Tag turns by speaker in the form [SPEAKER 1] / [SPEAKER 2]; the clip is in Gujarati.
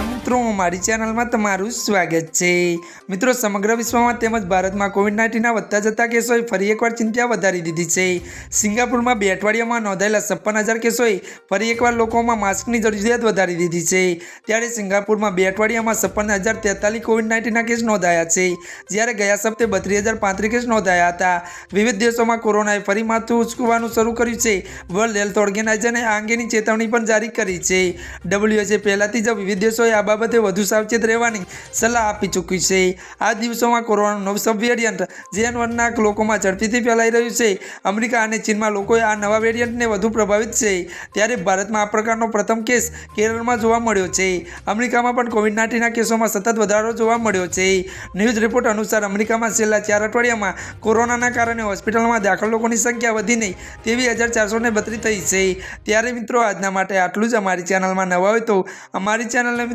[SPEAKER 1] મિત્રો, મારી ચેનલમાં તમારું સ્વાગત છે. મિત્રો, સમગ્ર વિશ્વમાં તેમજ ભારતમાં કોવિડ નાઇન્ટીનના વધતા જતા કેસોએ ફરી એકવાર ચિંતા વધારી દીધી છે. સિંગાપુરમાં બે અઠવાડિયામાં નોંધાયેલા છપ્પન હજાર કેસોએ ફરી એકવાર લોકોમાં માસ્કની જરૂરિયાત વધારી દીધી છે. ત્યારે સિંગાપુરમાં બે અઠવાડિયામાં છપ્પન હજાર તેતાલીસ કોવિડ નાઇન્ટીનના કેસ નોંધાયા છે. જ્યારે ગયા સપ્તે બત્રીસ હજાર પાંત્રીસ કેસ નોંધાયા હતા. વિવિધ દેશોમાં કોરોનાએ ફરી માથું ઉચકવાનું શરૂ કર્યું છે. વર્લ્ડ હેલ્થ ઓર્ગેનાઇઝેશને આ અંગેની ચેતવણી પણ જારી કરી છે. ડબલ્યુએચએ પહેલાથી જ વિવિધ દેશોએ આ બાબતે વધુ સાવચેત રહેવાની સલાહ આપી ચૂકી છે. આ દિવસોમાં કોરોનાનું નવું સબ વેરિયન્ટ જેન વનના લોકોમાં ઝડપીથી ફેલાઈ રહ્યું છે. અમેરિકા અને ચીનમાં લોકોએ આ નવા વેરિયન્ટને વધુ પ્રભાવિત છે. ત્યારે ભારતમાં આ પ્રકારનો પ્રથમ કેસ કેરળમાં જોવા મળ્યો છે. અમેરિકામાં પણ કોવિડ નાઇન્ટીનના કેસોમાં સતત વધારો જોવા મળ્યો છે. ન્યૂઝ રિપોર્ટ અનુસાર અમેરિકામાં છેલ્લા ચાર અઠવાડિયામાં કોરોનાના કારણે હોસ્પિટલમાં દાખલ લોકોની સંખ્યા વધીને તેવી હજાર ચારસો ને બત્રીસ થઈ છે. ત્યારે મિત્રો, આજના માટે આટલું જ અમારી ચેનલમાં નવા હોય તો અમારી ચેનલને